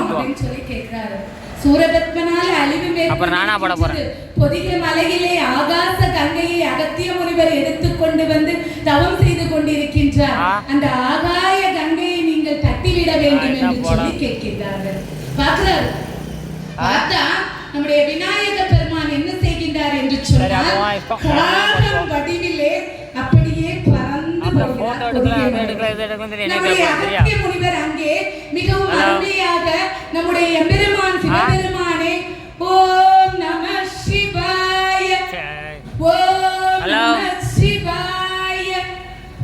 வேணும் போட்டு வா. அப்படின்னு சொல்லி கேட்கிறாரு சூரபத்மனால அழிவு மேற்கொண்டு அப்புறம் நானா பாட போறேன். பொதிகை மலையிலே ஆகாச கங்கையை அகத்திய முனிவர் எடுத்துக்கொண்டு வந்து தவம் செய்து கொண்டிருக்கின்றார் ஆ. அந்த ஆகாய கங்கையை நீங்கள் தட்டிவிட வேண்டும் ஆ, என்ன என்று போடா. சொல்லி கேட்கின்றார்கள் பார்க்கிறார் ஆ. பார்த்தா நம்முடைய விநாயக பெருமான் என்ன செய்கின்றார் என்று சொன்னால் காகம் வடிவிலே அப்படியே பறந்து போகிறார் நம்முடைய? அகத்திய முனிவர் அங்கே மிகவும். அருமையாக எம்பெருமான் சிவபெருமானே ஓம் நம சிவாய. ஓம். நம சிவாய.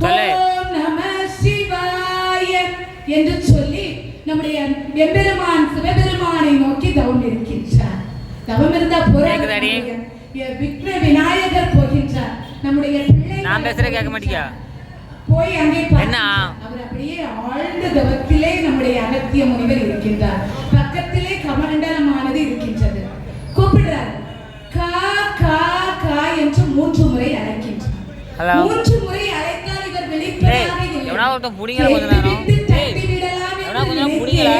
ஓம் நம சிவாய என்று சொல்லி நம்முடைய எம்பெருமான் சிவபெருமானை நோக்கி தவம் இருக்கின்றார் தவம் இருந்தா கேக்குதாடி? போராட விக்ர விநாயகர் போகின்றார் நம்முடைய பிள்ளை நான் பேசுறது கேட்க மாட்டியா? போய் அங்கே பார்த்து என்ன? அவர் அப்படியே ஆழ்ந்த தவத்திலே நம்முடைய அகத்திய முனிவர் இருக்கின்றார் மூன்று முறை அழைக்கின்றார் Hello. மூன்று முறை அழைத்தால் இவர் வெளிப்படையாக டேய், இல்லை. எவனா ஒருத்தன் புடிங்கடா கொஞ்ச நேரம். கேட்டுவிட்டு டேய், தட்டிவிடலாம் எவனா என்று கொஞ்ச நேரம் நினைத்தேன். புடிங்கடா.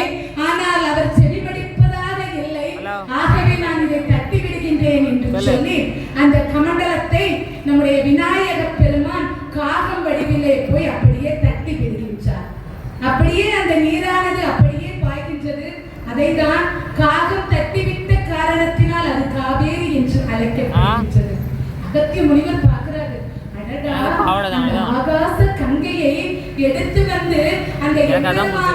ஆனால் அவர் செவிமடுப்பதாக இல்லை Hello. ஆகவே நான் இதை தட்டி விடுகின்றேன் என்று சொல்லு. அந்த கமண்டலத்தை நம்முடைய விநாயகர் பெருமான் காகம் வடிவிலே போய் அப்படியே தட்டி விடுகின்றார் அப்படியே அந்த நீரானது அப்படியே பாய்கின்றது அதை தான் காகம் தட்டிவிட்ட காரணத்தினால் அது காவேரி என்று அழைக்கப்படுகின்றது அகத்திய முனிவர் அவ்வளவுதான். ஆகாச கங்கையை எடுத்து வந்து அந்த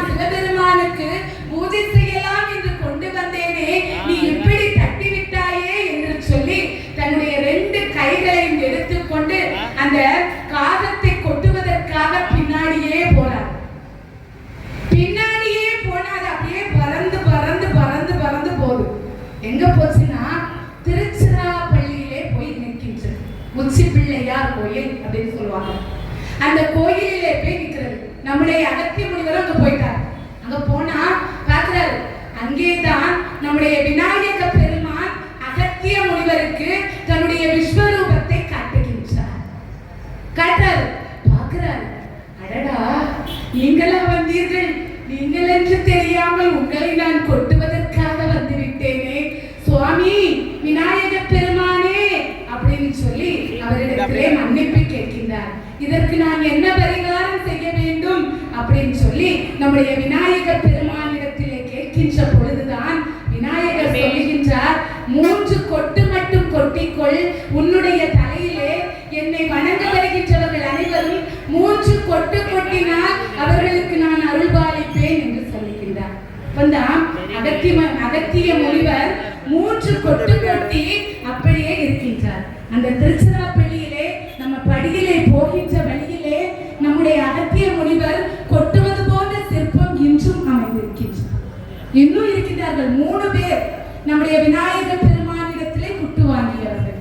சிவபெருமானுக்கு பூஜை செய்யலாம் என்று கொண்டு வந்தேனே. நீ இப்படி தட்டி விட்டாயே என்று சொல்லி தன்னுடைய ரெண்டு கைகளையும் எடுத்துக்கொண்டு அந்த காகத்தை கொட்டுவதற்காக பின்னாடியே போனார். பின்னாடியே போனா அது அப்படியே பறந்து பறந்து பறந்து பறந்து போகுது. எங்க போச்சுன்னா அந்த கோயிலிலே போய் நிற்கிறது நம்முடைய அகத்திய முனிவர் அங்க போயிட்டார். அங்க போனா பார்க்கிறாரு அங்கேதான் நம்முடைய விநாயக பெருமான் அகத்திய முனிவருக்கு தன்னுடைய விஸ்வரூபத்தை காட்டுகின்றார். காட்டுறாரு பார்க்கிறாரு. அடடா நீங்களா வந்தீர்கள். நீங்கள் என்று தெரியாமல் உங்களை நான் கொட்டுவதற்காக வந்துவிட்டேனே. சுவாமி விநாயக பெருமானே அப்படின்னு சொல்லி அவரிடத்திலே மன்னிப்பு இதற்கு நான் என்ன பரிகாரம் செய்ய வேண்டும் அப்படின்னு சொல்லி நம்முடைய விநாயகர் பெருமானிடத்திலே கேட்கின்ற பொழுதுதான் விநாயகர் சொல்லுகின்றார் மூன்று கொட்டு மட்டும் கொட்டிக்கொள் உன்னுடைய தலையிலே என்னை வணங்க வருகின்றவர்கள் அனைவரும் மூன்று கொட்டு கொட்டினால் அவர்களுக்கு நான் அருள்பாலிப்பேன் என்று சொல்லுகின்றார். அப்பந்தான் அகத்திய அகத்திய முனிவர் மூன்று கொட்டு கொட்டி அப்படியே இருக்கின்றார். அந்த திருச்சிராப்பள்ளியிலே நம்முடைய அகத்திய முனிவர் கொட்டுவது போன்ற சிற்பம் இன்றும் அமைந்திருக்கின்றார் இன்னும் இருக்கின்றார்கள் மூணு பேர் நம்முடைய விநாயகர் பெருமானிடத்திலே குட்டு வாங்கியவர்கள்.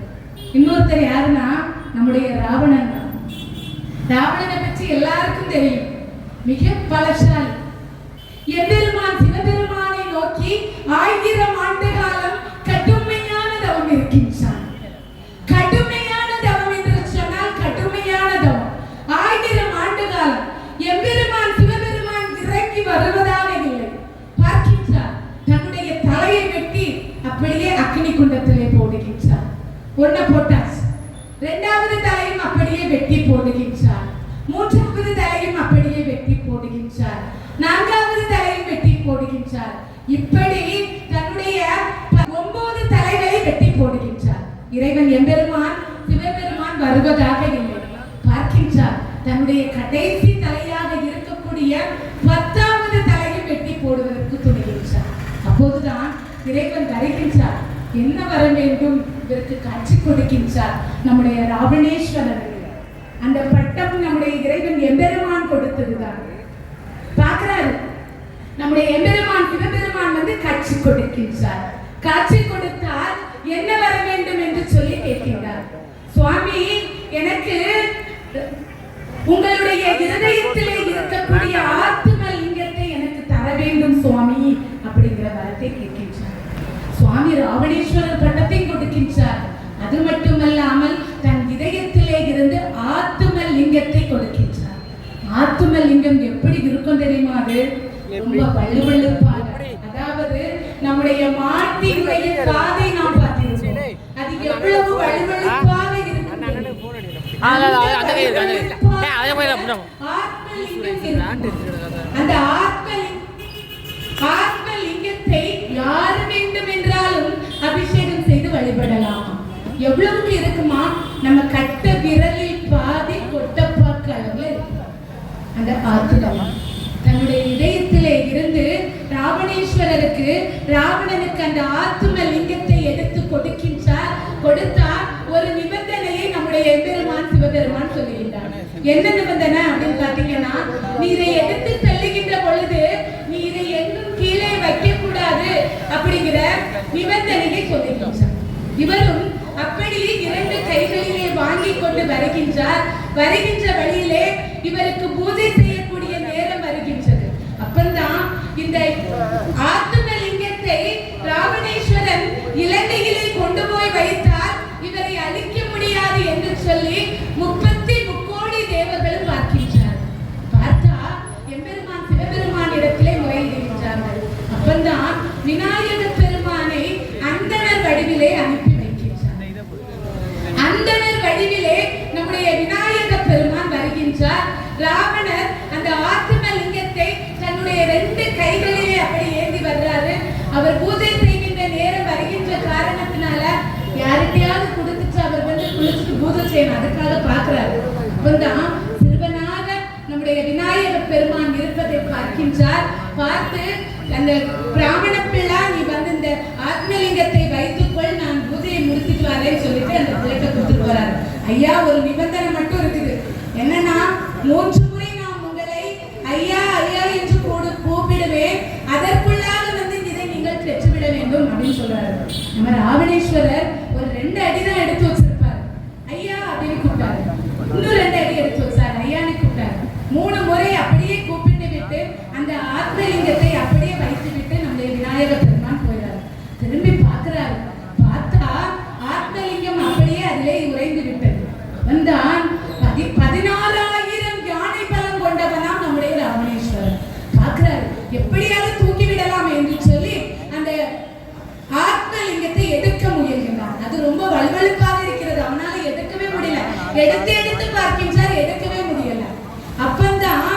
இன்னொருத்தர் யாருன்னா நம்முடைய ராவணன் தான். ராவணனை பற்றி எல்லாருக்கும் தெரியும். மிக பலசாலி எம்பெருமான் சிவபெருமானை நோக்கி ஆயிரம் ஒன்ன போட்டாச்சு. இரண்டாவது தலையும் அப்படியே வெட்டி போடுகின்றார் மூன்றாவது தலையும் அப்படியே வெட்டி போடுகின்றார் நான்காவது தலையும் வெட்டி போடுகின்றார் இப்படி தன்னுடைய ஒன்பது தலைகளை வெட்டி போடுகின்றார் இறைவன் எம்பெருமான் சிவபெருமான் வருவதாக இல்லை. பார்க்கின்றார் தன்னுடைய கடைசி தலையாக இருக்கக்கூடிய பத்தாவது தலையை வெட்டி போடுவதற்கு துணிகின்றார். அப்போதுதான் இறைவன் வருகின்றார். என்ன வர வேண்டும்? இதற்கு காட்சி கொடுக்கின்றார் நம்முடைய ராவணேஸ்வரர். அந்த பட்டம் நம்முடைய இறைவன் எம்பெருமான் கொடுத்ததுதான் பார்க்கிறாரு? நம்முடைய எம்பெருமான் சிவபெருமான் வந்து காட்சி கொடுக்கின்றார். காட்சி கொடுத்தால் என்ன வர வேண்டும் என்று சொல்லி கேட்கின்றார். சுவாமி எனக்கு உங்களுடைய இருதயத்திலே இருக்கக்கூடிய ஆத்ம லிங்கத்தை எனக்கு தர வேண்டும் சுவாமி அப்படிங்கிற வரத்தை கேட்கின்றார். சுவாமி ராவணேஸ்வரர் பட்டத்தை கொடுக்கின்றார். அது மட்டுமல்லாமல் தன் இதயத்திலே இருந்து ஆத்தும லிங்கத்தை கொடுக்கின்றார். ஆத்தும லிங்கம் எப்படி இருக்கும் தெரியுமா அது? ரொம்ப வள்ளுவள்ளுப்பாக நம்முடைய மாட்டினுடைய காதை நாம் பார்த்திருக்கிறோம் அது எவ்வளவு வலுவழுப்பாக அதான், அந்த. ஆத்மலிங்கம். அந்த ஆத்மலிங்க ஆத்மலிங்கத்தை யார் வேண்டும் என்றாலும் அபிஷேகம் செய்து வழிபடலாம் எவ்வளவுக்கு இருக்குமா? நம்ம கட்ட விரலில் பாதி கொட்டப்பாக்கு அளவு அந்த ஆத்துடம் தன்னுடைய இதயத்திலே இருந்து ராவணேஸ்வரருக்கு ராவணனுக்கு அந்த ஆத்தும லிங்கத்தை எடுத்து கொடுக்கின்றார். கொடுத்தார் ஒரு நிபந்தனையை நம்முடைய எம்பெருமான் சிவபெருமான் சொல்லுகின்றார். என்ன நிபந்தனை அப்படின்னு பாத்தீங்கன்னா நீ இதை எடுத்து தள்ளுகின்ற பொழுது நீ இதை எங்கும் கீழே வைக்க கூடாது அப்படிங்கிற நிபந்தனையை சொல்லுகின்றார். இவரும் அப்படியே இரண்டு கைகளிலே வாங்கி கொண்டு வருகின்றார். வருகின்ற வழியிலே இவருக்கு பூஜை செய்யக்கூடிய நேரம் வருகின்றது. அப்பந்தான் இந்த ஆத்மலிங்கத்தை ராவணேஸ்வரன் இலங்கையிலே கொண்டு போய் வைத்தார். இவரை அழிக்க முடியாது என்று சொல்லி முப்பத்தி முக்கோடி தேவர்களும் பார்க்கின்றார். பார்த்தா எம்பெருமான் சிவபெருமான் இடத்திலே முறையிடுகின்றார்கள். அப்பந்தான் விநாயகர் அந்த பிராமண பிள்ளா நீ வந்து இந்த ஆத்மலிங்கத்தை வைத்துக்கொள் நான் பூஜையை முடித்துட்டு வரேன்னு சொல்லிட்டு அந்த பிள்ளைகிட்ட கொடுத்துட்டு போறாரு. ஐயா ஒரு நிபந்தனை மட்டும் இருக்குது என்னன்னா மூன்று முறை நான் உங்களை ஐயா ஐயா என்று கூடு கூப்பிடுவேன் அதற்குள்ளாக வந்து இதை நீங்கள் பெற்றுவிட வேண்டும் அப்படின்னு சொல்றாரு நம்ம ராவணேஸ்வரர் ஒரு ரெண்டு அடி தான் எடுத்து வச்சிருப்பாரு ஐயா அப்படின்னு கூப்பிட்டாரு இன்னும் ரெண்டு அடி எடுத்து வச்சாரு ஐயான்னு கூப்பிட்டாரு மூணு முறை அப்படியே கூப்பிட்டு விட்டு அந்த ஆத்மலிங்கத்தை அப்படியே வைத்து விட்டு நம்முடைய விநாயக பெருமான் போயிடாரு திரும்பி பார்க்கிறாரு பார்த்தா ஆத்மலிங்கம் அப்படியே அதிலே உறைந்து விட்டது வந்தான் பதி பதினாறாயிரம் யானை பலம் கொண்டவனாம் நம்முடைய ராவணேஸ்வரர் பார்க்கிறாரு எப்படியாவது தூக்கி விடலாம் என்று சொல்லி அந்த ஆத்மலிங்கத்தை எடுக்க முயல்கின்றான் அது ரொம்ப வலுவழுப்பாக இருக்கிறது அவனால எடுக்கவே முடியல எடுத்து எடுத்து பார்க்கின்றார் எடுக்கவே முடியல அப்பந்தான்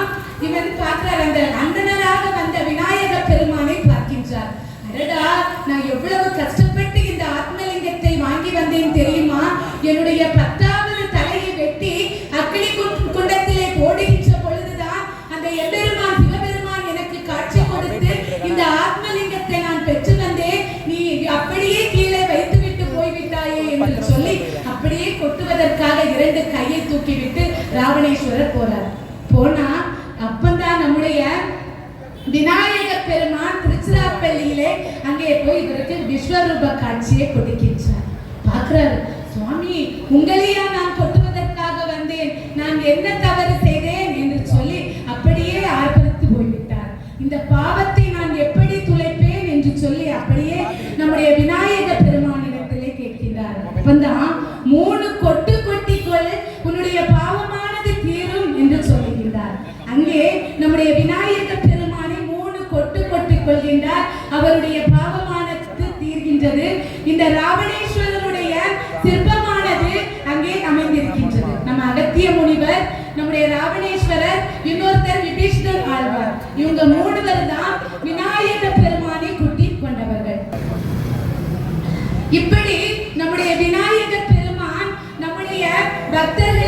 இவன் பார்க்கிறார் அந்த அந்தனராக வந்த விநாயக பெருமானை பார்க்கின்றார் அடடா நான் எவ்வளவு கஷ்டப்பட்டு இந்த ஆத்மலிங்கத்தை வாங்கி வந்தேன் தெரியுமா? என்னுடைய பத்தாவது தலையை வெட்டி அக்னி குண்டத்திலே போடுகின்ற பொழுதுதான் அந்த எம்பெருமான் சிவபெருமான் எனக்கு காட்சி கொடுத்து இந்த ஆத்மலிங்கத்தை நான் பெற்று வந்தேன். நீ அப்படியே கீழே வைத்துவிட்டு போய்விட்டாயே என்று சொல்லி அப்படியே கொட்டுவதற்காக இரண்டு கையை தூக்கிவிட்டு ராவணேஸ்வரர் போறார். போனா அப்பந்தான் நம்முடைய விநாயக பெருமான் திருச்சிராப்பள்ளியிலே அங்கே போய் இவருக்கு விஸ்வரூப காட்சியை கொடுக்கின்றார். பார்க்கிறார் சுவாமி உங்களையா நான் கொட்டுவதற்காக வந்தேன்? நான் என்ன தவறு செய்தேன்? என்று சொல்லி அப்படியே ஆர்ப்பரித்து போய்விட்டார். இந்த பாவத்தை நான் எப்படி துளைப்பேன்? என்று சொல்லி அப்படியே நம்முடைய விநாயக பெருமானிடத்திலே கேட்கின்றார். அப்பந்தான் மூணு கொட்டு கொட்டிக்கொள் உன்னுடைய பாவமானது தீரும் என்று சொல்லுகின்றார். அங்கே நம்முடைய விநாயக அவருடைய பாவமானது தீர்கின்றது. இந்த ராவணேஸ்வரருடைய சிற்பமானது அங்கே அமைந்திருக்கின்றது. நம்ம அகத்திய முனிவர் நம்முடைய ராவணேஸ்வரர் இன்னொருத்தர் விபீஷ்ணர் ஆழ்வார். இவங்க மூணு தான் விநாயக பெருமானை குட்டி கொண்டவர்கள். இப்படி நம்முடைய விநாயக பெருமான் நம்முடைய பக்தர்கள்